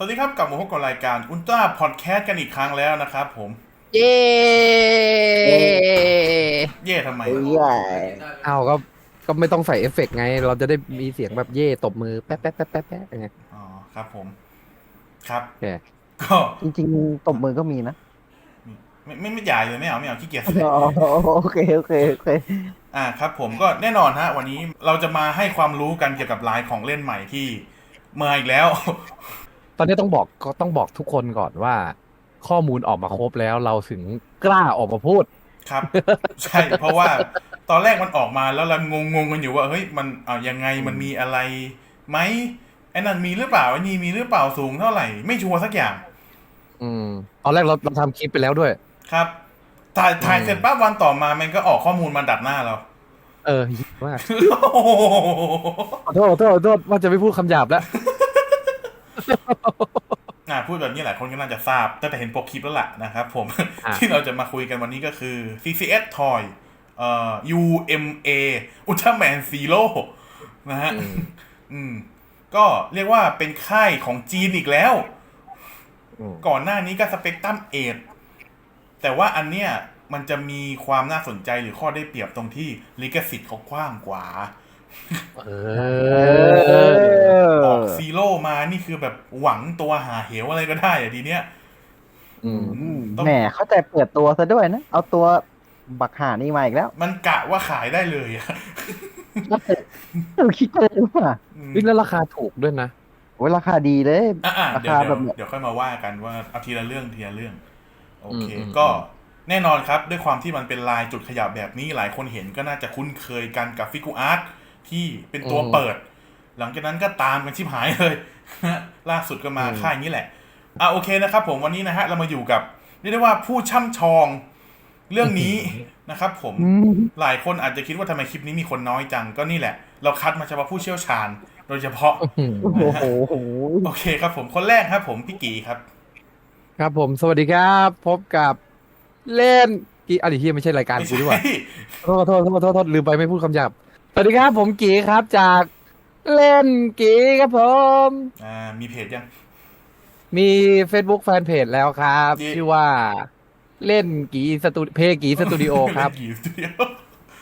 สวัสดีครับกลับมาพบกับรายการอุลตร้าพอดแคสต์กันอีกครั้งแล้วนะครับผม เย้เย่ทำไมเอ้ยเอาก็ก็ไม่ต้องใส่เอฟเฟกต์ไง เราจะได้มีเสียงแบบเย่ตบมือแป๊ะแป๊ะแป๊ะแป๊ะแป๊ะไงอ๋อครับผม ครับโอเคก็จริงๆตบมือก็มีนะ ไม่ไม่ไม่ใหญ่เลยไม่เอาไม่เอาขี้เกียจอ๋อโอเคโอเคโอเคอ่าครับ ผมก็แน่นอนฮะ วันนี้เราจะมาให้ความรู้กันเกี่ยวกับลายของเล่นใหม่ที่มาอีกแล้ว ตอนนี้ต้องบอกก็ต้องบอกทุกคนก่อนว่า ข้อมูลออกมาครบแล้วเราถึงกล้าออกมาพูดครับ ใช่ เพราะว่าตอนแรกมันออกมาแล้วเรางงงๆกันอยู่ว่าเฮ้ยมันเอายังไงมันมีอะไรไหมไอ้นั่นมีหรือเปล่าไอ้นี่มีหรือเปล่าสูงเท่าไหร่ไม่ชัวร์สักอย่าง อืมตอนแรกเราเราทำคลิปไปแล้วด้วย ครับถ่ายถ่ายอืมเสร็จปั๊บวันต่อมามันก็ออกข้อมูลมาดัดหน้าเรา เออว่าโอ้โหขอโทษขอโทษขอโทษว่าจะไม่พูดคำหยาบแล้ว อ่าพูดแบบนี้หลายคนก็น่าจะทราบตั้งแต่เห็นโปรคลิปแล้วล่ะนะครับผมอะที่เราจะมาคุยกันวันนี้ก็คือ CCS Toy เอ่อ UMA Ultraman Zero นะฮะอืมอืมก็เรียกว่าเป็นค่ายของจีนอีกแล้วอืมก่อนหน้านี้ก็สเปกตรัมเอทแต่ว่าอันเนี้ยมันจะมีความน่าสนใจหรือข้อได้เปรียบตรงที่ลิขสิทธิ์เขากว้างกว่า เอเออออกอซีโร่มานี่คือแบบหวังตัวหาเหวอะไรก็ได้อะทีเนี้ยอืมอืมต้องแหมเข้าใจเปิดตัวซะด้วยนะ เอาตัวบักหานี่มาอีกแล้ว มันกะว่าขายได้เลยอะเออคิดเลยว่าอืมวิ่งแล้วราคาถูกด้วยนะโอ้ยราคาดีเลยอะอะราเดี๋ยคาวเดี๋แบยวบเนี้ยเดี๋ยวค่อยมาว่ากันว่าเอาทีละเรื่องทีละเรื่อง โอเคอืมอืมก็แน่นอนครับ ด้วยความที่มันเป็นลายจุดขยับแบบนี้หลายคนเห็นก็น่าจะคุ้นเคยกันกับฟิกูอาร์ต ที่เป็นตัวเปิด หลังจากนั้นก็ตามกันชิบหายเลยล่าสุดก็มาค่ายนี้แหละอะโอเคนะครับ ผมวันนี้นะฮะเรามาอยู่กับเรียกได้ว่าผู้ช่ำชองเรื่องนี้นะครับ ผมอืมหลายคนอาจจะคิดว่าทำไมคลิปนี้มีคนน้อยจังก็นี่แหละ เราคัดมาเฉพาะผู้เชี่ยวชาญ โดยเฉพาะอืมโอ้โหโอ้โหโอเคครับ ผมคนแรกครับ ผมพี่กีครับ ครับผมสวัสดีครับ พบกับเล่นกีอะไรที่ไม่ใช่รายการไม่กูใช่ด้วยโทษโทษโทษโทษโทษลืมไปไม่พูดคำหยาบส วัสดีครับผมกีครับจากเล่นกีครับผม อ่ามีเพจยัง มี Facebook แฟนเพจแล้วครับ เย่ชื่อว่าเล่นกีสตูเพกีสตูดิโอครับเล่นกี่สตูดิโอ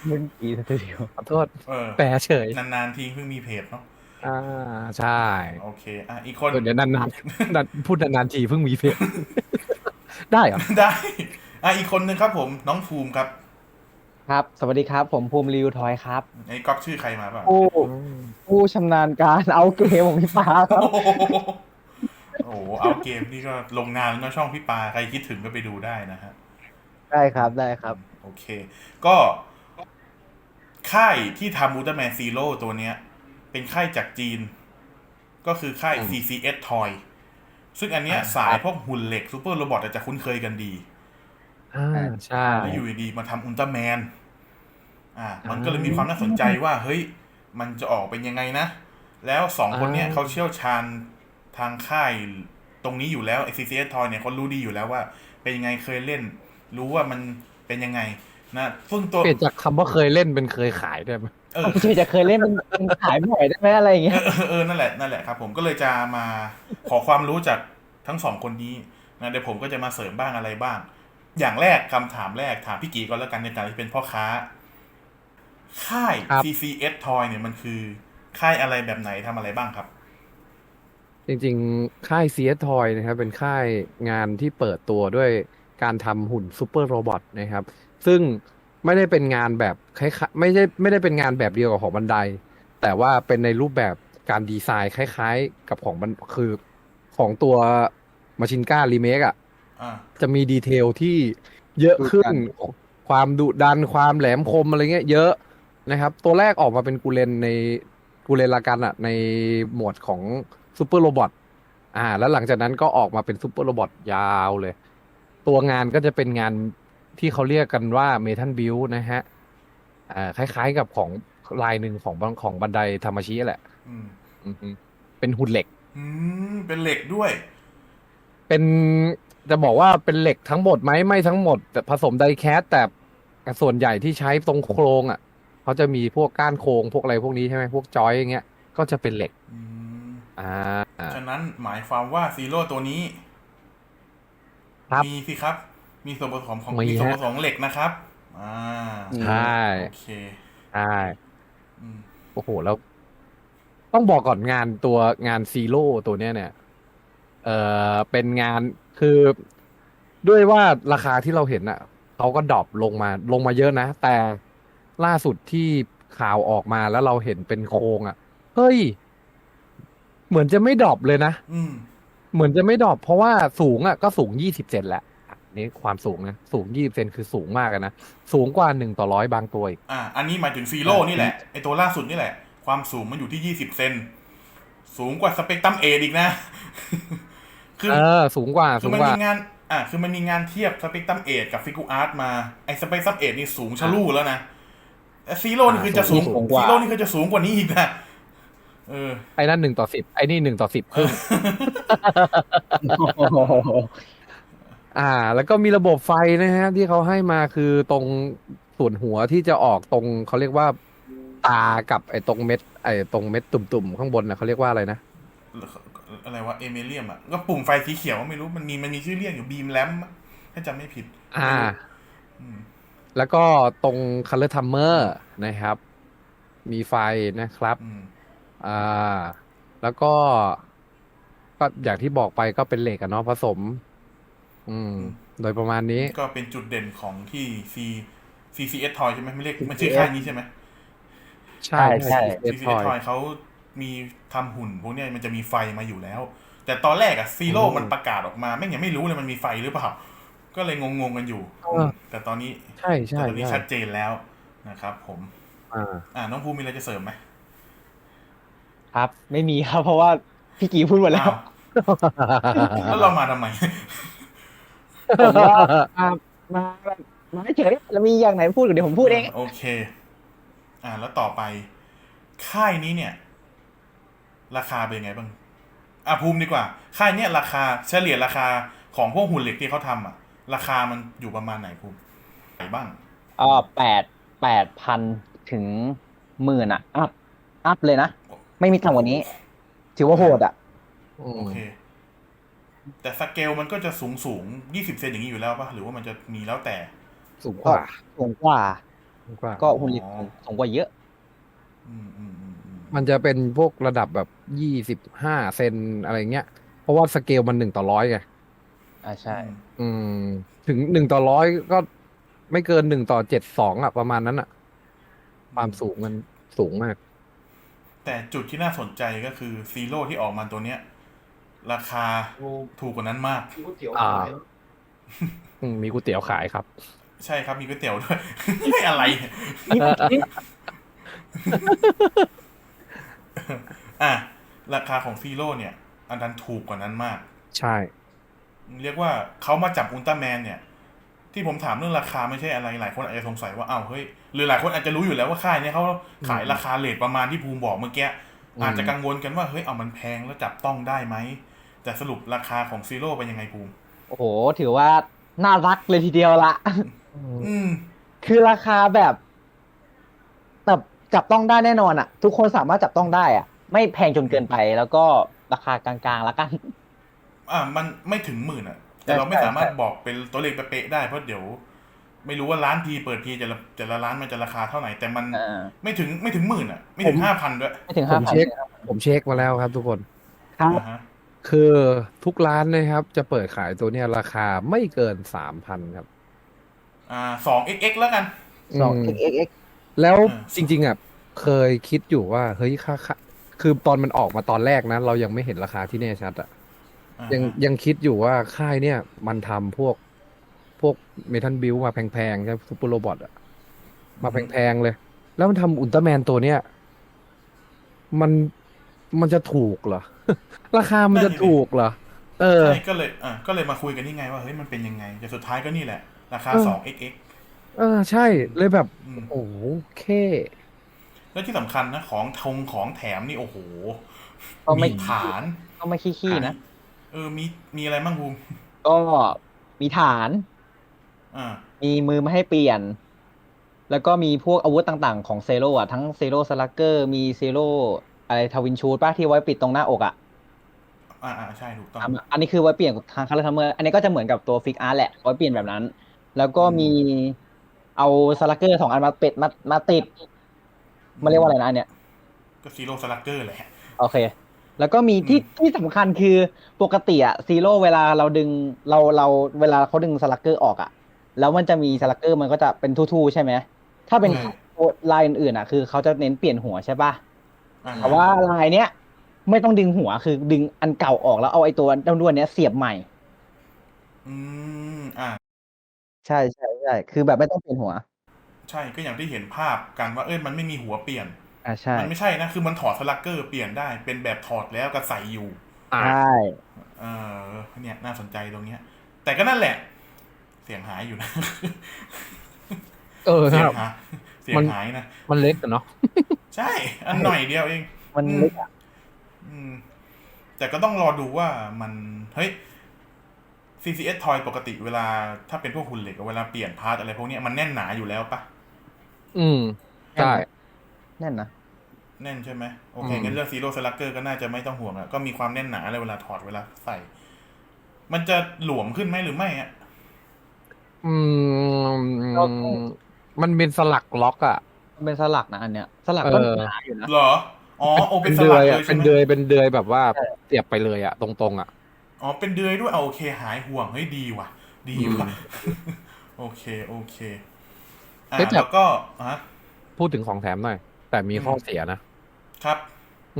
มึงกี่สตูดิโอขอโทษเออแปลเฉย นานๆทีเพิ่งมีเพจเนาะอ่าใช่โอเคอะอีกคน เดี๋ย วนานๆนานพูดนานๆทีเพิ่งมีเพจ ได้เหรอ ได้ อะอีกคนนึงครับผมน้องภูมิครับ ครับ สวัสดีครับ ผมภูมิริวทอยครับ ไอ้ก๊อฟชื่อใครมาเปล่าผู้ผู้ชำนาญการเอาเกมของพี่ปาครับโอ้โหโอ้โหเอาเกมนี่ก็ลงนานแล้วเนอะช่องพี่ปาใครคิดถึงก็ไปดูได้นะฮะ ได้ครับได้ครับ โอเค ก็ ค่ายที่ทำอุลตร้าแมนซีโร่ตัวเนี้ย เป็นค่ายจากจีน ก็คือค่ายอืม CCS Toy ซึ่งอันเนี้ยอ่าสายพวกหุ่นเหล็กซูเปอร์โรบอทอาจจะคุ้นเคยกันดี อ่าใช่ แล้วอยู่ดีๆมาทำอุลตร้าแมน อ่า มันอ่าก็เลยมีความน่าสนใจว่า เฮ้ย มันจะออกเป็นยังไงนะ แล้วสองคนเนี้ยอ่าเขาเชี่ยวชาญทางค่ายตรงนี้อยู่แล้ว CCS Toy เนี่ยเขารู้ดีอยู่แล้วว่า เป็นยังไงเคยเล่น รู้ว่ามันเป็นยังไงนะซึ่งตัวเปลี่ยนจากคำว่าเคยเล่นเป็นเคยขายได้ไหมเออไม่ใช่จะเคยเล่นเป็นเป็นขายบ่อยได้ไหมอะไรอย่างเงี้ยเออเออนั่นแหละนั่นแหละครับผมก็เลยจะมาขอความรู้จากทั้งสองคนนี้นะเดี๋ยวผมก็จะมาเสริมบ้างอะไรบ้าง อย่างแรกคำถามแรกถามพี่กีก่อนแล้วกันในการที่เป็นพ่อค้า ค่ายครับ CCS Toy เนี่ยมันคือ ค่ายอะไรแบบไหนทำอะไรบ้างครับ จริงๆ ค่าย CS Toy นะครับ เป็นค่ายงานที่เปิดตัวด้วยการทำหุ่นซูเปอร์โรบอทนะครับ ซึ่งไม่ได้เป็นงานแบบคล้ายๆไม่ใช่ไม่ได้เป็นงานแบบเดียวกับของบันได แต่ว่าเป็นในรูปแบบการดีไซน์คล้าย ๆ กับของบันคือของตัวมาชินก้ารีเมคอะ อ่า จะมีดีเทลที่เยอะขึ้น ความดุดันความแหลมคมอะไรเงี้ย เยอะนะครับ ตัวแรกออกมาเป็นกูเลนในกูเลนลากันอะในหมวดของซูเปอร์โรบอทอ่า แล้วหลังจากนั้นก็ออกมาเป็นซูเปอร์โรบอทยาวเลย ตัวงานก็จะเป็นงานที่เขาเรียกกันว่าเมทัลบิลนะฮะอ่าคล้ายๆกับของลายหนึ่งของบันของบันไดธรรมชีแหละอืมอือฮึเป็นหุ่นเหล็ก อืมเป็นเหล็กด้วย เป็น จะบอกว่าเป็นเหล็กทั้งหมดไหมไม่ทั้งหมด แต่ผสมไดแคสแต่ส่วนใหญ่ที่ใช้ตรงโครงอะเขาจะมีพวกก้านโครงพวกอะไรพวกนี้ใช่ไหมพวกจอยอย่างเงี้ยก็จะเป็นเหล็กอืมอ่าฉะนั้นหมายความว่าซีโร่ตัวนี้ครับมีสิครับ มีส่วนผสมของมีมีส่วนฮะผสมของเหล็กนะครับอ่าใช่โอเคใช่อืมโอ้โหแล้ว ต้องบอกก่อนงานตัวงานซีโร่ตัวเนี้ยเนี่ย เออเป็นงานคือด้วยว่าราคาที่เราเห็นอะเขาก็ดรอปลงมาลงมาเยอะนะ แต่ล่าสุดที่ข่าวออกมาแล้วเราเห็นเป็นโครงอะเฮ้ย เหมือนจะไม่ดรอปเลยนะอืมเหมือนจะไม่ดรอปเพราะว่าสูงอะก็สูงยี่สิบเซนแหละอันนี่ความสูงนะสูงยี่สิบเซนคือสูงมากอะนะสูงกว่าหนึ่งต่อร้อยบางตัวอีกอ่าอันนี้หมายถึงซีโร่นี่แหละไอตัวล่าสุดนี่แหละ ความสูงมันอยู่ที่ยี่สิบเซนสูงกว่าสเปกตรัมเออีกนะ คือเออสูงกว่าคืสูองมันกว่า มีงานอ่าคือมันมีงานเทียบสเปกตรัมเอกับฟิกูอาร์ตมาไอสเปกตรัมเอนี่สูงชะลูแล้วนะแต่ซีโร่นี่คือจะสูงสูงกว่า ซีโร่นี่คือจะสูงกว่านี้อีกนะเออ ไอ้นั่นหนึ่งต่อสิบไอ้นี่หนึ่งต่อสิบครึ่งอ่า แล้วก็มีระบบไฟนะฮะ ที่เขาให้มาคือตรงส่วนหัวที่จะออกตรงเขาเรียกว่าตากับไอ้ตรงเม็ด ไอ้ตรงเม็ดตุ่มๆข้างบนนะเขาเรียกว่าอะไรนะ อะไรวะเอเมเลียมอะก็ปุ่มไฟสีเขียวไม่รู้มันมีมันมีชื่อเรียกอยู่บีมแลมถ้าจำไม่ผิด อ่าอืมแล้วก็ตรง color timer นะครับ มีไฟนะครับอืมอ่าแล้วก็ ก็อย่างที่บอกไปก็เป็นเหล็กอะเนาะผสม อืม โดยประมาณนี้ ก็เป็นจุดเด่นของที่ C CCS Toy ใช่ไหมไม่เรียกมันชื่อค่ายนี้ใช่ไหมใช่ใช่เอส CCS ทอย Toy เขา มีทำหุ่นพวกเนี้ยมันจะมีไฟมาอยู่แล้ว แต่ตอนแรกอะซีโร่อืมมันประกาศออกมาแม่งยังไม่รู้เลยมันมีไฟหรือเปล่า ก็เลยงงๆกันอยู่เออมแต่ตอนนี้ใช่ใช่แต่ตอนนี้ใช่ชัดเจนแล้วนะครับ ผมอ่าอ่าน้องภูมิมีอะไรจะเสริมไหมครับ ไม่มีครับ เพราะว่าพี่กีพูดหมดแล้วอ้าวแล้วเรามาทำไมผมว่ามามาแบบมาเฉยแล้วมีอย่างไหนพูดเดี๋ยวผมพูดเอง โอเค อ่าแล้วต่อไป ค่ายนี้เนี่ย ราคาเป็นไงบ้างอะภูมิดีกว่า ค่ายเนี้ยราคาเฉลี่ยราคาของพวกหุ่นเหล็กที่เขาทำอะ ราคามันอยู่ประมาณไหนภูมิไหนบ้างเออแปดแปดพันถึงหมื่นอะ อัพ อัพเลยนะ ไม่มีต่ำกว่านี้ ถือว่าโหดอะอืมโอเค แต่สเกลมันก็จะสูงสูงยี่สิบเซนอย่างนี้อยู่แล้วปะหรือว่ามันจะมีแล้วแต่ สูงกว่า สูงกว่าสูงกว่าก็หุ่นเหล็กอ๋อสูงกว่าเยอะ อืมอืมอื มอืมมันจะเป็นพวกระดับแบบยี่สิบห้าเซนอะไรเงี้ย เพราะว่าสเกลมันหนึ่งต่อร้อยไง อ่าใช่ อืม ถึงหนึ่งต่อร้อยก็ไม่เกินหนึ่งต่อเจ็ดสองอะประมาณนั้นอะความสูงมันสูงมาก แต่จุดที่น่าสนใจก็คือซีโร่ที่ออกมาตัวเนี้ย ราคาถูกกว่านั้นมากอ่าอืมมีก๋วยเตี๋ยวขายครับ ใช่ครับมีก๋วยเตี๋ยวด้วยไม่อะไร อะราคาของซีโร่เนี่ย อันนั้นถูกกว่านั้นมาก ใช่ เรียกว่าเขามาจับอุลตร้าแมนเนี่ย ที่ผมถามเรื่องราคาไม่ใช่อะไรหลายคนอาจจะสงสัยว่าอ้าวเฮ้ยหรือหลายคนอาจจะรู้อยู่แล้วว่าค่ายเนี่ยเขาขายราคาเลทประมาณที่ภูมิบอกเมื่อกี้อืมอาจจะกังวลกันว่าเฮ้ยเอามันแพงแล้วจับต้องได้ไหมแต่สรุปราคาของซีโร่เป็นยังไงภูมิโอ้โห ถือว่าน่ารักเลยทีเดียวละ อืม คือราคาแบบแบบ จับต้องได้แน่นอนอะทุกคนสามารถจับต้องได้อะไม่แพงจนเกินไปแล้วก็ราคากลางๆแล้วกัน อ่ามันไม่ถึงหมื่นอะ แต่เราไม่สามารถบอกเป็นตัวเลขเป๊ะๆได้เพราะเดี๋ยว ไม่รู้ว่าร้านทีเปิดทีแต่ละแต่ละร้านมันจะราคาเท่าไหร่แต่มันเออไม่ถึงไม่ถึงหมื่นอะ ไม่ถึงผมห้าพันด้วยไม่ถึงผห้ามพันเช็คผมเช็คมาแล้วครับทุกคน ครับ อ่าฮะคือทุกร้านนะครับ จะเปิดขายตัวเนี้ยราคาไม่เกินสามพันครับอ่าสอง xx แล้วกัน สองอืม xxx แล้วอ่าจริง ๆอะเคยคิดอยู่ว่าเฮ้ยค่าค่าคือตอนมันออกมาตอนแรกนะเรายังไม่เห็นราคาที่แน่ชัดอะอ่ายังฮะยังคิดอยู่ว่าค่ายเนี่ย มันทำพวกพวกเมทัลบิลมาแพงๆใช่ซูเปอร์โรบอทอะมาแพงๆเลย แล้วมันทำอุลตร้าแมนตัวเนี้ยมันมันจะถูกเหรอ ราคามันจะถูกเหรอเออ ใช่ก็เลยอ่าก็เลยมาคุยกันนี่ไงว่าเฮ้ยมันเป็นยังไงแต่สุดท้ายก็นี่แหละ ราคา เออสอง xx เออใช่เลยแบบ อืม โอ้โหเคแล้วที่สำคัญนะ ของทงของแถมนี่โอ้โหก็ไม่ฐานก็ไม่ขี้ๆนะ เออมีมีอะไรบ้างภูมิก็มีฐาน อ่า มีมือมาให้เปลี่ยน แล้วก็มีพวกอาวุธต่างๆ ของเซโร่อะทั้งเซโร่สลักเกอร์ มีเซโร่อะไรทวินชูดป้าที่ไว้ปิดตรงหน้าอกอะอ่าอ่าใช่ถูกต้องอะอันนี้คือไว้เปลี่ยนทางคาร์ทัมเมอร์อันนี้ก็จะเหมือนกับตัวฟิกอาร์ตแหละไว้เปลี่ยนแบบนั้น แล้วก็มี เอาสลักเกอร์สองอันมาเป็ดมามาติดมาเรียกว่าอะไรนะอันเนี้ยก็ซีโร่สลักเกอร์แหละโอเค แล้วก็มีที่อืมที่สำคัญคือปกติอะซีโร่เวลาเราดึงเราเราเวลาเขาดึงสลักเกอร์ออกอะแล้วมันจะมีสลักเกอร์มันก็จะเป็นทู่ๆใช่ไหม ถ้าเป็นลายอื่นๆอะคือเขาจะเน้นเปลี่ยนหัวใช่ปะอ่าแต่ว่าลายเนี้ยไม่ต้องดึงหัวคือดึงอันเก่าออกแล้วเอาไอ้ตัวด้วนๆเนี้ยเสียบใหม่ อืมอ่า ใช่ใช่ใช่คือแบบไม่ต้องเปลี่ยนหัว ใช่ก็อย่างที่เห็นภาพกันว่าเอ้ยมันไม่มีหัวเปลี่ยนอ่าใช่ มันไม่ใช่นะ คือมันถอดสลักเกอร์เปลี่ยนได้เป็นแบบถอดแล้วกับใส่อยู่อ่าใช่เออเนี่ยน่าสนใจตรงเนี้ย แต่ก็นั่นแหละ เสียงหายอยู่นะ เออเสียคงรับหายเสียงมันหายนะ มันเล็กอะเนาะใช่ อันหน่อยเดียวเอง มันอืมเล็กอะอืมแต่ก็ต้องรอดูว่ามันเฮ้ย CCS Toy ปกติเวลาถ้าเป็นพวกหุ่นเหล็กอะเวลาเปลี่ยนพาร์ทอะไรพวกเนี้ยมันแน่นหนาอยู่แล้วปะอืมใช่แน่นนะแน่นใช่ไหมโอเคอืมงั้นเรื่องซีโร่สลักเกอร์ก็น่าจะไม่ต้องห่วงอะก็มีความแน่นหนาเลยเวลาถอดเวลาใส่ มันจะหลวมขึ้นไหมหรือไม่อะอืมมันเป็นสลักล็อกอะมันเป็นสลักนะอันเนี้ยสลักก็เออหนาอยู่นะเหรออ๋อโอเป็เป็นนสเดืลัอกยเลอะยใช่เป็นไหมเดือยเป็นเดือยแบบว่าเสียบไปเลยอะตรงๆอะ อ๋อเป็นเดือยด้วยเอาโอเค หายห่วงเฮ้ยดีว่ะ ดีว่ะ โอเคโอเคอ่าเฮ้ยแต่ แล้วก็ฮะพูดถึงของแถมหน่อย แต่มีข้อเสียนะ ครับ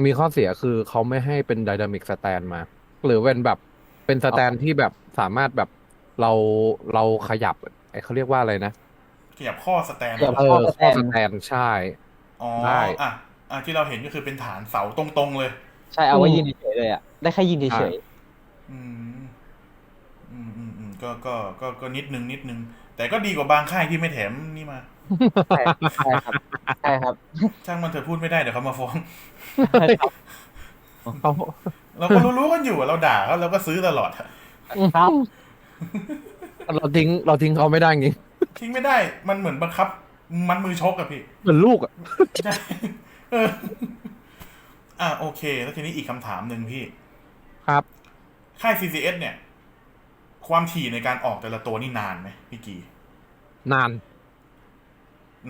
มีข้อเสียคือเขาไม่ให้เป็นไดนามิกสแตนมา หรือเป็นแบบเป็นสแตนที่แบบสามารถแบบเราเราขยับไอ้เขาเรียกว่าอะไรนะขยับข้อสแตนขยับเออข้อสแตนใช่ อ๋อได้ อะอะที่เราเห็นก็คือเป็นฐานเสาตรงๆเลย ใช่เอาไว้อืมยืนเฉยๆเลยอะ ได้แค่ยืนเฉย อืม อืมอืมอืมก็ก็ก็ก็นิดนึงนิดนึง แต่ก็ดีกว่าบางค่ายที่ไม่แถมนี่มาๆใช่ใช่ครับใช่ครับ ช่างมันเถอะพูดไม่ได้เดี๋ยวเขามาฟ้อง เขาเราก็รู้ๆกันอยู่อะเราด่าเขาเราก็ซื้อตลอดอะครับ เราทิ้งเราทิ้งเขาไม่ได้จริงทิ้งไม่ได้ มันเหมือนบังคับ มันมือชกอะพี่ เหมือนลูกอะใช่เอออะโอเค แล้วทีนี้อีกคำถามหนึ่งพี่ ครับ ค่าย CCS เนี่ย ความถี่ในการออกแต่ละตัวนี่นานไหมพี่กี นาน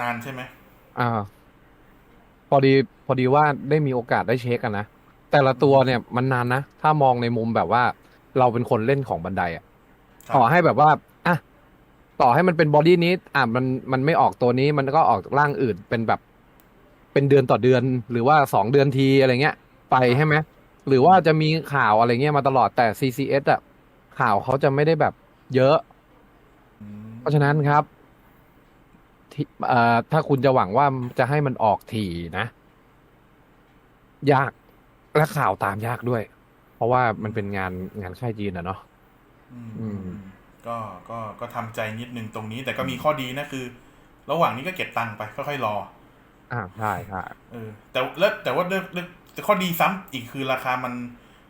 นานใช่ไหมอ่า พอดีพอดีว่าได้มีโอกาสได้เช็คกันนะ แต่ละตัวเนี่ยมันนานนะ ถ้ามองในมุมแบบว่า เราเป็นคนเล่นของบันไดอะครับ ต่อให้แบบว่าอะต่อให้มันเป็นบอดี้นี้ อะมันมันไม่ออกตัวนี้มันก็ออกร่างอื่นเป็นแบบ เป็นเดือนต่อเดือนหรือว่าสองเดือนทีอะไรเงี้ย ไปใช่ไหม หรือว่าจะมีข่าวอะไรเงี้ยมาตลอดแต่ CCS อะข่าวเขาจะไม่ได้แบบเยอะ อืมเพราะฉะนั้นครับที่เอ่อถ้าคุณจะหวังว่าจะให้มันออกถี่นะ ยากและข่าวตามยากด้วย เพราะว่ามันเป็นงานงานค่ายจีนอะเนาะอืมอืมอืม ก็ก็ก็ทำใจนิดนึงตรงนี้ แต่ก็มีข้อดีนะคือ ระหว่างนี้ก็เก็บตังค์ไปค่อยๆรอ อ่าใช่ใช่ เออแต่แล้วแต่ว่าเลือกเลือก แต่ข้อดีซ้ำอีกคือราคามัน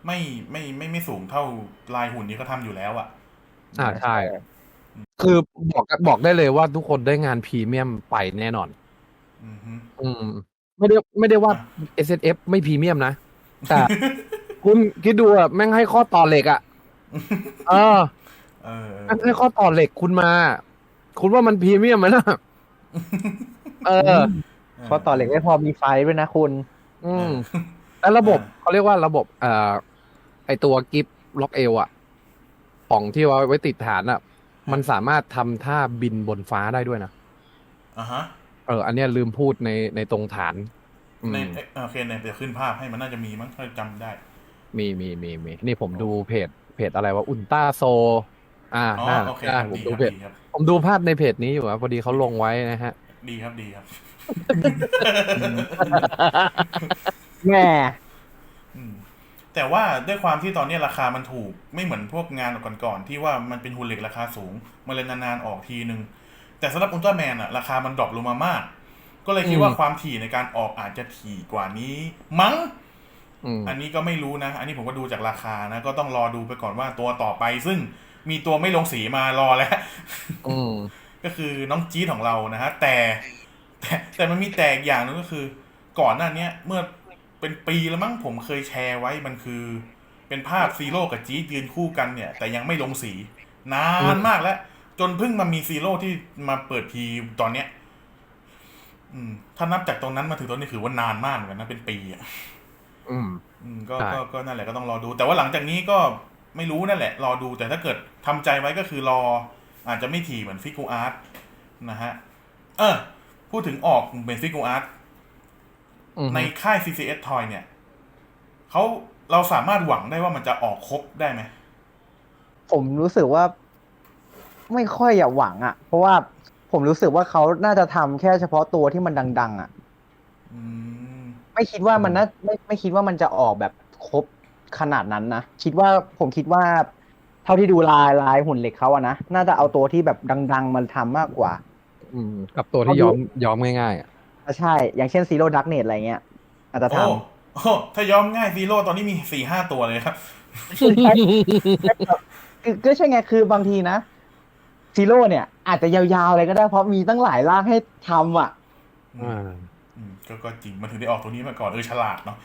ไม่ไม่ไม่ไม่สูงเท่าลายหุ่นที่เขาทำอยู่แล้วอะอ่าใช่ คือบอกบอกได้เลยว่าทุกคนได้งานพรีเมียมไปแน่นอน อืมฮึอืมไม่ได้ไม่ได้ว่า S S F ไม่พรีเมียมนะ แต่คุณคิดดูอะแม่งให้ข้อต่อเหล็กอะเออเออแม่งให้ข้อต่อเหล็กคุณมา คุณว่ามันพรีเมียมไหมล่ะเออเพราะต่อเหล็กไม่พอมีไฟด้วยนะคุณ อืม แล้วระบบอ่าเขาเรียกว่าระบบเอ่อไอตัวกิฟล็อกเอลอะของที่ไว้ไว้ติดฐานอะมันสามารถทำท่าบินบนฟ้าได้ด้วยนะ อ่าฮะเออ อันเนี้ยลืมพูดในในตรงฐานอืมในเอ่อโอเคเนี่ยเดี๋ยวขึ้นภาพให้มันน่าจะมีมั้งถ้าจำได้ มีมีมีมีนี่ผมดูเพจเพจอะไรว่าอุลตราโซ อ่าอ๋อ น่าโอเคน่าครับผมดีดูครับเพจ ดีครับ ผมดูภาพในเพจนี้อยู่อะพอดีเขาลงไว้นะฮะ ดีครับดีครับ แม่อืมแต่ว่าด้วยความที่ตอนนี้ราคามันถูกไม่เหมือนพวกงานก่อนๆที่ว่ามันเป็นหุ่นเหล็กราคาสูงมันเลยนานๆออกทีนึง แต่สำหรับอุลตร้าแมนอะราคามันดรอปลงมามาก ก็เลยคิดว่าอืมความถี่ในการออกอาจจะถี่กว่านี้ มั้งอืมอันนี้ก็ไม่รู้นะ อันนี้ผมก็ดูจากราคานะ ก็ต้องรอดูไปก่อนว่าตัวต่อไป ซึ่งมีตัวไม่ลงสีมารอแล้วอืมก็คือน้องจี๊ดของเรานะฮะแต่แต่แต่มันมีแต่อีกอย่างหนึงก็คือ ก่อนหน้าเนี้ยเมื่อ เป็นปีแล้วมั้งผมเคยแชร์ไว้มันคือ เป็นภาพซีโร่กับจี๊ดยืนคู่กันเนี่ย แต่ยังไม่ลงสีนานมากแล้ว จนเพิ่งมามีซีโร่ที่มาเปิดทีตอนเนี้ย อืม ถ้านับจากตรงนั้นมาถึงตอนนี้ถือว่านานมากเหมือนกันนะเป็นปีอะอืมอืมก็ใช่ก็ก็นั่นแหละก็ต้องรอดู แต่ว่าหลังจากนี้ก็ไม่รู้นั่นแหละ รอดูแต่ถ้าเกิดทำใจไว้ก็คือรอ อาจจะไม่ถี่เหมือนฟิกูอาร์ตนะฮะ เออ พูดถึงออกเป็นฟิกูอาร์ตอืม ในค่าย CCS Toy เนี่ยเขาเราสามารถหวังได้ว่ามันจะออกครบได้ไหม ผมรู้สึกว่า ไม่ค่อยอยากหวังอะ เพราะว่าผมรู้สึกว่าเขาน่าจะทำแค่เฉพาะตัวที่มันดัง ๆอะอืมไม่คิดว่ามันน่าไม่ไม่คิดว่ามันจะออกแบบครบขนาดนั้นนะ คิดว่าผมคิดว่า เท่าที่ดูลายลายหุ่นเหล็กเขาอะนะ น่าจะเอาตัวที่แบบดัง ๆ มันทำมากกว่า อืม กับตัวที่ย้อมย้อมง่ายๆอะ อะใช่ อย่างเช่นซีโร่ดักเนตอะไรเงี้ยอาจจะทโอ้โอ้ถ้าย้อมง่ายซีโร่ตอนนี้มีสี่ห้าตัวเลยครับำคือก็ใช่ไงคือบางทีนะซีโร่เนี่ย อาจจะยาวๆเลยก็ได้เพราะมีตั้งหลายร่างให้ทำอะอ่าอืมก็ก็จริงมันถึงได้ออกตัวนี้มาก่อนเออฉลาดเนาะ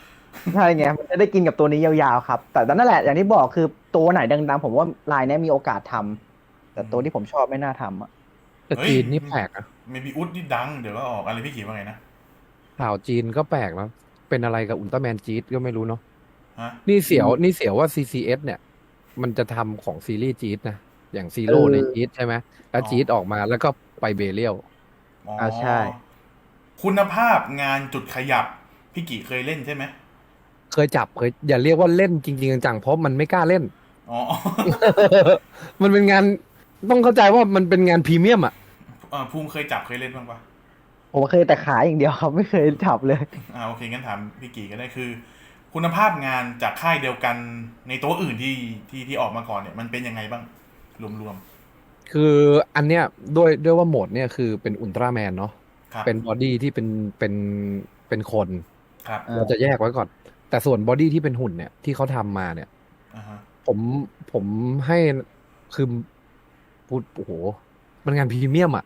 ใช่ไงมันจะได้กินกับตัวนี้ยาวๆครับ แต่นั่นแหละอย่างที่บอกคือตัวไหนดังๆ ผมว่าลายเนี้ยมีโอกาสทำแต่ตัวที่ผมชอบไม่น่าทำอะ แต่จีนนี่แปลกอะเมบีอุดนี่ดัง เดี๋ยวก็ออกอะไรพี่ขีว่าไงนะข่าวจีนก็แปลกแล้ว เป็นอะไรกับอุลตร้าแมนจีดก็ไม่รู้เนาะฮะนี่เสียวนี่เสียวว่า CCS เนี่ย มันจะทำของซีรีส์จีดนะ อย่างซีโร่เออในจีดใช่ไหมแล้วจีดออกมาแล้วก็ไปเบเรียลอ๋ออ่าใช่ คุณภาพงานจุดขยับ พี่กี่เคยเล่นใช่ไหมเคยจับเคยอย่าเรียกว่าเล่นจริงๆจังๆเพราะมันไม่กล้าเล่น อ๋อ มันเป็นงานต้องเข้าใจว่ามันเป็นงานพรีเมียมอะ เอ่อภูมิเคยจับเคยเล่นบ้างปะผมเคยแต่ขายอย่างเดียวครับไม่เคยจับเลย อ่าโอเคงั้นถามพี่กี่ก็ได้คือ คุณภาพงานจากค่ายเดียวกันในตัวอื่นที่ที่ที่ออกมาก่อนเนี่ย มันเป็นยังไงบ้างรวมคืออันเนี้ยด้วยด้วยว่าโหมดเนี่ยคือเป็นอุลตร้าแมนเนาะๆครับเป็นบอดี้ที่เป็นเป็นเป็นคนครับเออเราจะแยกไว้ก่อน แต่ส่วนบอดี้ที่เป็นหุ่นเนี่ยที่เขาทำมาเนี่ยอ่าฮะผมผมให้คือพูดโอ้โหมันงานพรีเมียมอะ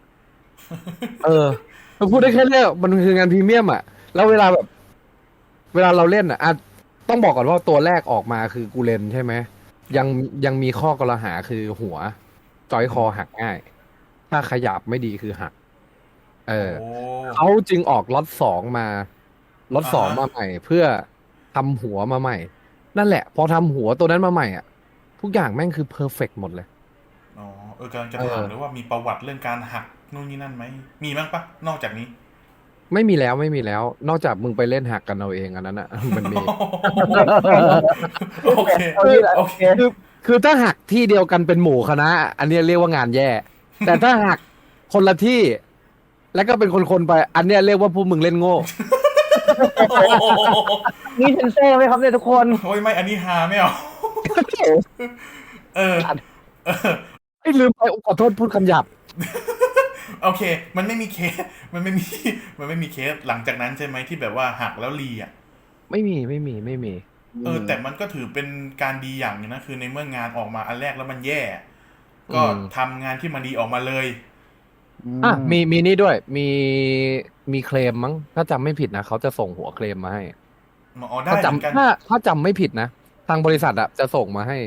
เออมันพูดได้แค่เนี้ยมันคืองานพรีเมียมอะ แล้วเวลาแบบ เวลาเราเล่นอะอะต้องบอกก่อนว่าตัวแรกออกมาคือกูเลนใช่ไหมยังยังมีข้อกล่าวหาคือหัว จอยคอหักง่าย ถ้าขยับไม่ดีคือหัก เออโอ้เขาจึงออกล็อตสองมาล็อตสองอ่าฮะมาใหม่ เพื่อทำหัวมาใหม่ นั่นแหละ พอทำหัวตัวนั้นมาใหม่อะ ทุกอย่างแม่งคือเพอร์เฟกหมดเลยอ๋อเออกำลังจะเออถามเลยว่ามีประวัติเรื่องการหัก นู่นนี่นั่นไหม มีบ้างปะนอกจากนี้ ไม่มีแล้วไม่มีแล้ว นอกจากมึงไปเล่นหักกันเอาเองอันนั้นอะ มันมี โอเคเอาที่ละโอเค คือคือถ้าหักที่เดียวกันเป็นหมู่คณะ อันเนี้ยเรียกว่างานแย่ แต่ถ้าหักคนละที่ แล้วก็เป็นคนๆไป อันเนี้ยเรียกว่าพวกมึงเล่นโง่ นี่เซนเซอร์ไหมครับเนี่ยทุกคนโอ้ยไม่อันนี้ฮาไม่เอาเออ เออไอ้ยลืมไปขอโทษพูดคำหยาบ โอเค มันไม่มีเคส มันไม่มี มันไม่มีเคสหลังจากนั้นใช่ไหมที่แบบว่าหักแล้วรีอะ ไม่มีไม่มีไม่มี เออ แต่มันก็ถือเป็นการดีอย่างหนึงนะคือในเมื่องานออกมาอันแรกแล้วมันแย่ ก็อืมทำงานที่มันดีออกมาเลยอะมีมีนี่ด้วย มีมีเคลมมั้ง ถ้าจำไม่ผิดนะเขาจะส่งหัวเคลมมาให้อ๋อได้ถ้าเหมือนกันจำถ้าถ้าจำไม่ผิดนะทางบริษัทอะจะส่งมาให้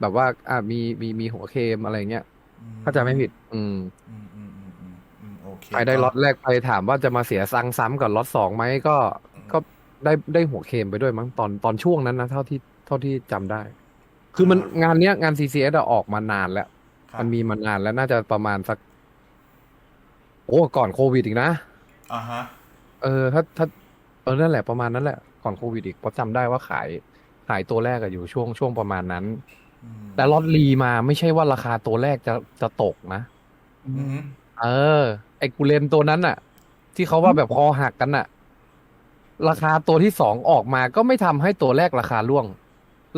แบบว่า อ่ามีมีมีหัวเคลมอะไรเงี้ยถ้าจำไม่ผิด อืมอืมอืมอืมอืมอืมโอ เคใครได้ล็อตแรกไปถามว่าจะมาเสียซังซ้ำกับล็อตสองไหมก็ก็ได้ได้หัวเคลมไปด้วยมั้งตอนตอนช่วงนั้นนะเท่าที่เท่าที่จำได้ คือมันงานเนี้ยงาน CCS อะออกมานานแล้ว ครับมันมีมานานแล้วน่าจะประมาณสัก โอ้ก่อนโควิดอีกนะ อ่าฮะ เออถ้าถ้าเออนั่นแหละประมาณนั้นแหละก่อนโควิดอีกเพราะจำได้ว่าขายขายตัวแรกอะอยู่ช่วงช่วงประมาณนั้น อืมแต่ล็อตลีมาไม่ใช่ว่าราคาตัวแรกจะจะตกนะ อืมเออ ไอ้กูเลนตัวนั้นน่ะที่เขาว่าแบบคอหักกันน่ะราคาตัวที่สองออกมาก็ไม่ทำให้ตัวแรกราคาร่วง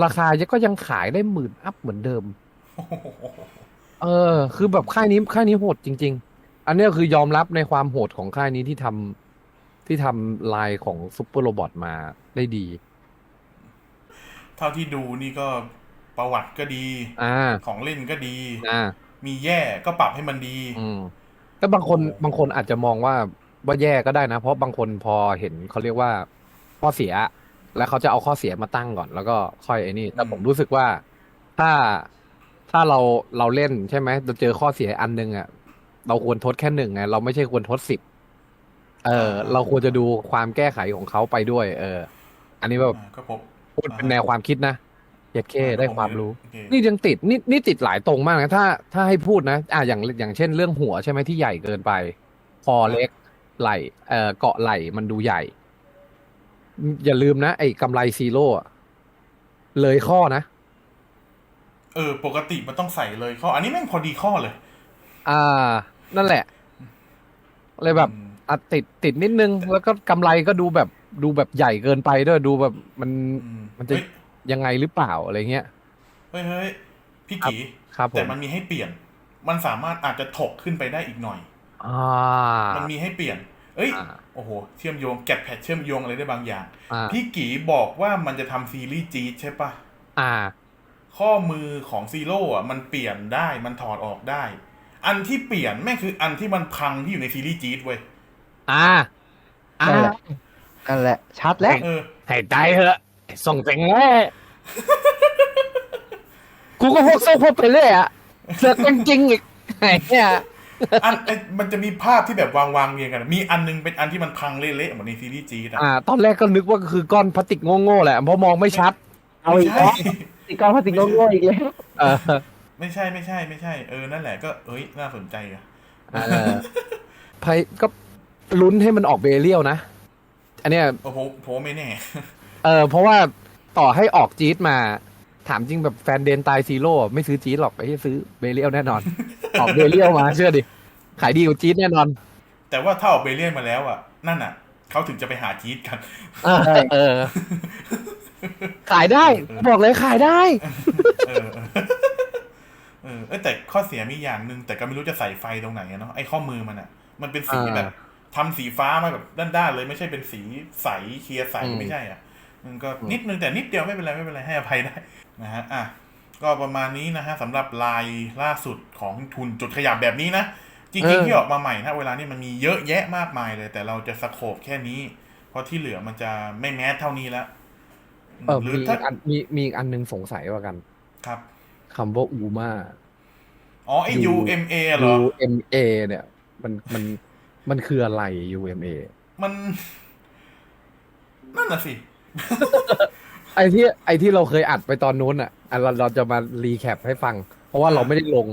ราคาก็ยังขายได้หมื่นอัพเหมือนเดิม เออ คือแบบค่ายนี้ค่ายนี้โหดจริง ๆ อันเนี้ยคือยอมรับในความโหดของค่ายนี้ที่ทำที่ทำลายของซุปเปอร์โรบอทมาได้ดี เท่าที่ดูนี่ก็ประวัติก็ดีอ่าของเล่นก็ดีอ่ามีแย่ก็ปรับให้มันดี อืมแต่บางคนบางคนอาจจะมองว่าว่าแย่ก็ได้นะ เพราะบางคนพอเห็นเขาเรียกว่าข้อเสีย แล้วเขาจะเอาข้อเสียมาตั้งก่อน แล้วก็ค่อยไอ้นี่แต่อืมผมรู้สึกว่าถ้าถ้าเราเราเล่นใช่ไหมเราเจอข้อเสียอันหนึงอะเราควรทดแค่หนึ่งไงเราไม่ใช่ควรทดสิบเออ เราควรจะดูความแก้ไขของเขาไปด้วย เออ อันนี้แบบอ่าก็พบพูดเป็นแนวความคิดนะเย็ดเคได้ความรู้ โอเคนี่ยังติดนี่นี่ติดหลายตรงมากนะถ้าถ้าให้พูดนะอ่าอย่างอย่างเช่นเรื่องหัวใช่ไหมที่ใหญ่เกินไป คอเล็กไหลเอ่อเกาะไหลมันดูใหญ่ อย่าลืมนะ ไอ้กำไรซีโร่อะเลยข้อนะเออ ปกติมันต้องใส่เลยข้อ อันนี้แม่งพอดีข้อเลยอ่า นั่นแหละเลยแบบ อืมอะติดติดนิดนึง แล้วก็กำไรก็ดูแบบดูแบบใหญ่เกินไปด้วยดูแบบมัน อืมมันจะ เฮ้ย ยังไงหรือเปล่าอะไรเงี้ยเฮ้ยเฮ้ยพี่ครับกีครับผแต่มมันมีให้เปลี่ยน มันสามารถอาจจะถกขึ้นไปได้อีกหน่อยอ่ามันมีให้เปลี่ยน เอ้ยอ่าโอ้โหเชื่อมโยงแกะแพทเชื่อมโยงอะไรได้บางอย่างอ่าพี่กีบอกว่ามันจะทำซีรีส์จีดใช่ปะอ่า ข้อมือของซีโร่อะมันเปลี่ยนได้มันถอดออกได้ อันที่เปลี่ยนแม่งคืออันที่มันพังที่อยู่ในซีรีส์จีดเว้ยอ่าอ่านั่นแหละนั่นแหละชัดแล้วเออหายใจเถอะ ส่งเสียงแน่กูก็พวกโซ่พวกไปเรื่อยอะเสือกจริงๆอีกไอ้เนี่ยอันไอ้มันจะมีภาพที่แบบวางวางๆเรียงกันมีอันนึงเป็นอันที่มันพังเละๆเหมือนในซีรีส์จีดอะอ่า ตอนแรกก็นึกว่าคือก้อนพลาสติกโง่ๆแหละเพราะมองไม่ชัด เอาอีกไม่แล้วใช่ติกรพลาสติกโง่ๆอีกแล้วเออไม่ใช่ไม่ใช่ ไม่ใช่เออนั่นแหละก็เอ้ยน่าสนใจอะเออไพก็ลุ้นให้มันออกเบเรียลนะ อันเนี้ย โอ้โหผมไม่แน่เออเพราะว่าต่อให้ออกจี๊ดมา ถามจริงแบบแฟนเดนตายซีโร่ไม่ซื้อจี๊ดหรอกไอ้ที่ซื้อเบเรียลแน่นอน ออกเบเรียลมาเชื่อดิ ขายดีกว่าจี๊ดแน่นอน แต่ว่าถ้าออกเบเลียนมาแล้วอะนั่นอะเขาถึงจะไปหาจีดกันใช่เออ ขายได้ บอกเลยขายได้ เออเออเอยแต่ข้อเสียมีอย่างหนึ่งแต่ก็ไม่รู้จะใส่ไฟตรงไหนอะเนาะไอ้ข้อมือมันอะมันเป็นสีอ่าแบบทำสีฟ้ามาแบบด้านๆเลยไม่ใช่เป็นสีใสเคลียร์ใสอืมไม่ใช่อะ มันก็นิดนึงแต่นิดเดียวไม่เป็นไรไม่เป็นไรให้อภัยได้นะฮะอะก็ประมาณนี้นะฮะสำหรับลายล่าสุดของทุนจุดขยับแบบนี้นะ จริงๆที่ออกมาใหม่นะเวลานี้มันมีเยอะแยะมากมายเลย แต่เราจะสโคบแค่นี้ เพราะที่เหลือมันจะไม่แมสเท่านี้แล้วเออหรือมีถ้าอันมีมีอีกอันหนึงสงสัยว่ากัน ครับคำว่าอูมาอ๋อไอ้ U UMA เหรอ UMA เนี่ย มันมันมันคืออะไร UMA มัน นั่นน่ะสิ ไอที่ไอที่เราเคยอัดไปตอนนู้นอะอันเราเราจะมารีแคปให้ฟัง เพราะว่าเราไม่ได้ลง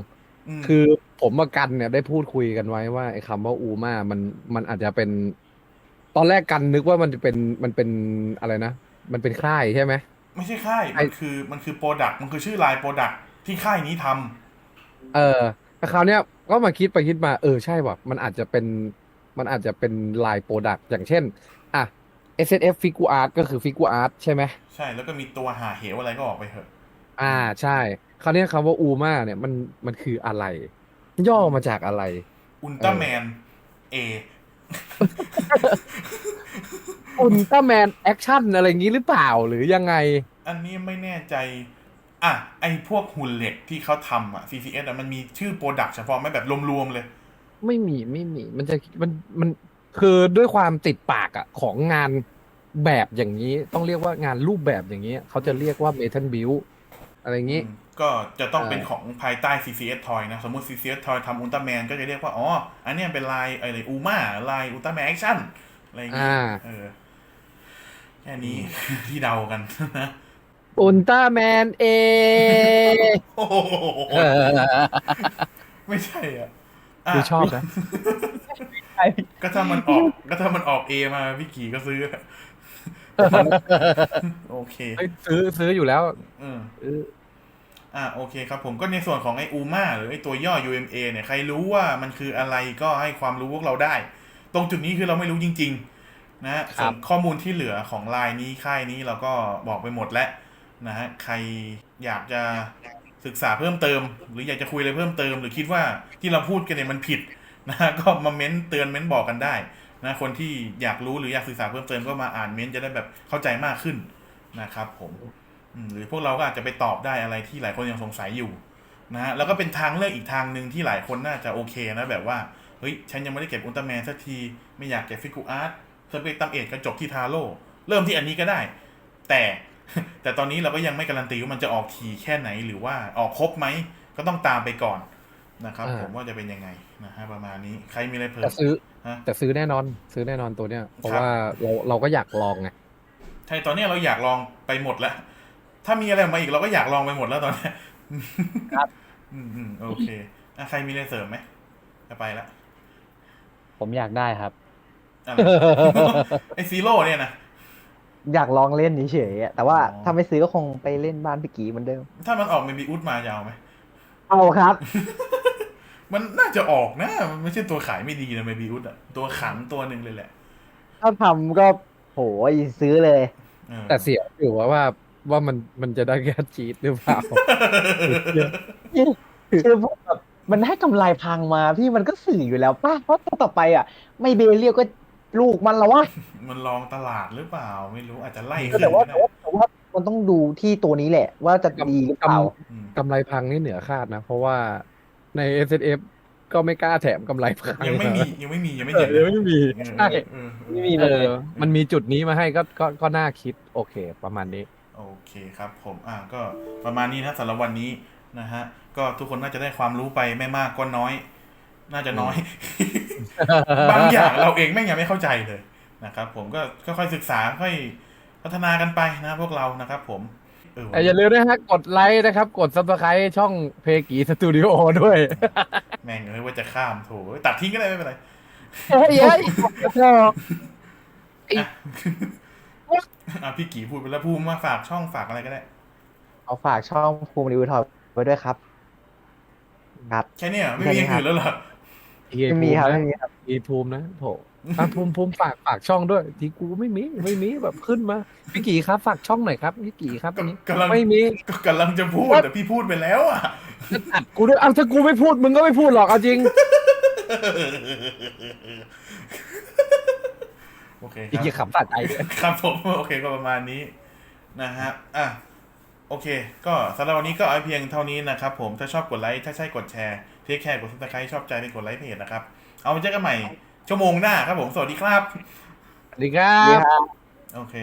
มคือผมมากันเนี่ยได้พูดคุยกันไว้ว่าไอ้คำว่าอูมามันมันอาจจะเป็น ตอนแรกกันนึกว่ามันจะเป็นมันเป็นอะไรนะ มันเป็นค่ายใช่ไหม ไม่ใช่ค่ายไอ้ มันคือมันคือโปรดักต์มันคือชื่อลายโปรดักต์ที่ค่ายนี้ทำเออแต่คราวเนี้ยก็มาคิดไปคิดมา เออใช่ว่ะมันอาจจะเป็นมันอาจจะเป็นลายโปรดักต์อย่างเช่น อะ S N F Figure Art ก็คือ Figure Art ใช่ไหมใช่แล้วก็มีตัวหาเหวอะไรก็ออกไปเถอะ อ่าใช่คราวเนี้ยคำว่าอูมาเนี่ยมันมันคืออะไร ย่อมาจากอะไร อุลตร้าแมนเออุลตร้าแมนแอคชั่นอะไรอย่างนี้หรือเปล่าหรือยังไง อันนี้ไม่แน่ใจอะไอพวกหุ่นเหล็กที่เขาทำอะ CCS อะมันมีชื่อโปรดักต์เฉพาะไหม่แบบรวมๆเลย ไม่มีไม่มี มันจะมันมัน คือด้วยความติดปากอะของงานแบบอย่างนี้ต้องเรียกว่างานรูปแบบอย่างนี้เขาจะเรียกว่าเมทัลบิวอะไรอย่างนี้อืมก็จะต้องเป็นเออของภายใต้ CCS Toy นะ สมมติ CCS Toy ทำอุลตร้าแมนก็จะเรียกว่า อ๋อ อันเนี้ยเป็นลายอะไรอูมาลายอุลตร้าแมนแอคชั่น อะไรอย่างเงี้ยอ่าเออแค่นี้ที่เดากันนะอุลตร้าแมนเอโอ้โหเออไม่ใช่อะอะคือชอบนะ ก็ถ้ามันออก ก็ถ้ามันออกเอมาพี่กีก็ซื้อ โอเคเอ้ยซื้อซื้ออยู่แล้วอืมเอออ่าโอเคครับผมก็ในส่วนของไออูมาหรือไอตัวย่อ UMA เนี่ยใครรู้ว่ามันคืออะไรก็ให้ความรู้พวกเราได้ ตรงจุดนี้คือเราไม่รู้จริง ๆนะฮะส่วนข้อมูลที่เหลือของลายนี้ค่ายนี้เราก็บอกไปหมดแล้วนะฮะใครอยากจะศึกษาเพิ่มเติม หรืออยากจะคุยอะไรเพิ่มเติม หรือคิดว่าที่เราพูดกันเนี่ยมันผิด นะฮะก็มาเม้นเตือนเม้นบอกกันได้นะคนที่อยากรู้หรืออยากศึกษาเพิ่มเติมก็มาอ่านเม้นจะได้แบบเข้าใจมากขึ้นนะครับผมหรือพวกเราก็อาจจะไปตอบได้อะไรที่หลายคนยังสงสัยอยู่นะฮะแล้วก็เป็นทางเลือกอีกทางหนึ่งที่หลายคนน่าจะโอเคนะแบบว่าเฮ้ยฉันยังไม่ได้เก็บอุลตร้าแมนสักทีไม่อยากเก็บฟิกูอาร์ตสเปกตัมเอทกระจกที่ทาโร่เริ่มที่อันนี้ก็ได้ แต่แต่ตอนนี้เราก็ยังไม่การันตีว่ามันจะออกทีแค่ไหนหรือว่าออกครบไหมก็ต้องตามไปก่อน นะครับอ่าผมว่าจะเป็นยังไงนะฮะประมาณนี้ใครมีอะไรเพิ่แต่มซื้อฮะ แต่ซื้อแน่นอน ซื้อแน่นอนตัวเนี้ยเพราะครับ ว่าเราเราก็อยากลองไงใช่ตอนนี้เราอยากลองไปหมดแล้ว ถ้ามีอะไรออกมาอีกเราก็อยากลองไปหมดแล้วตอนเนี้ยครับอืมอืมโอเคอะใครมีอะไรเสริมไหมจะไปละผมอยากได้ครับ อะไร ไอซีโร่เนี่ยนะ อยากลองเล่นเฉยๆอะแต่ว่าอ๋อ ถ้าไม่ซื้อก็คงไปเล่นบ้านพี่กีเหมือนเดิม ถ้ามันออกเมบีอุดมาจะเอาไหม เอาครับ มันน่าจะออกนะ มันไม่ใช่ตัวขายไม่ดีนะเมบีอุดอะตัวขังตัวหนึ่งเลยแหละ ถ้าทำก็โหยซื้อเลย เออแต่เสียอยู่ว่าว่าว่ามันมันจะได้แค่จีดหรือเปล่า คือผมแบบมันให้กำไรพังมาพี่มันก็สื่ออยู่แล้วป้าเพราะต่อไปอะ ไม่เบเรียก็ลูกมันแล้ววะมันลองตลาดหรือเปล่า ไม่รู้อาจจะไล่ก็ขึ้นแต่ว่าก็ได้แต่ว่าแต่ว่ามันต้องดูที่ตัวนี้แหละ ว่าจะดีหรือเปล่าอืม กำไรพังนี่เหนือคาดนะ เพราะว่าใน S F ก็ไม่กล้าแถมกำไรพังยังไม่มียังไม่มียังไม่เอเห็อนยังไม่มีเออใช่เออเออไม่มีเออมันมีจุดนี้มาให้ก็ก็ก็น่าคิดโอเค ประมาณนี้ โอเคครับ ผมอ่าก็ประมาณนี้นะสำหรับวันนี้นะฮะ ก็ทุกคนน่าจะได้ความรู้ไปไม่มากก็น้อย น่าจะน้อย บางอย่างเราเองแม่งยังไม่เข้าใจเลยนะครับผมก็ค่อยๆศึกษาค่อยพัฒนากันไปนะพวกเรานะครับผม เออแต่อย่าลืมนะฮะกดไลค์นะครับ กดซับสไครต์ช่องเพกีสตูดิโอด้วย แม่งเอ้ยว่าจะข้ามโถตัดทิ้งก็ได้ไม่เป็นไรเฮ้ยเฮ้ยอะพี่กีพูดไปแล้วพูดมาฝากช่องฝากอะไรก็ได้ เอาฝากช่องภูมิรีวิวทอยไว้ด้วยครับครับแค่เนี้ยไม่มีอย่างอื่นแล้วเหรอ ไม่มีครับไม่มีครับ อีภูมินะโถ อะภูมิภูมิฝากฝากช่องด้วย ที่กูไม่มีไม่มีแบบขึ้นมาพี่กีครับฝากช่องหน่อยครับพี่กีครับอันนี้กำลัง ไม่มีก็กำลังจะพูดแต่พี่พูดไปแล้วอะ อัดกูด้วยเอาถ้ากูไม่พูดมึงก็ไม่พูดหรอกเอาจริงโอเคคพี่รับกีขำสะใจเลยครับผมโอเคก็ประมาณนี้นะฮะอะโอเค ก็สำหรับวันนี้ก็เอาเพียงเท่านี้นะครับผมถ้าชอบกดไลค์ถ้าใช่กดแชร์เทคแคร์กดซับสไครต์ชอบใจเป็นกดไลค์เพจนะครับ เอาไว้เจอกันใหม่ ชั่วโมงหน้าครับผม สวัสดีครับ สวัสดีครัดีบครับโอเค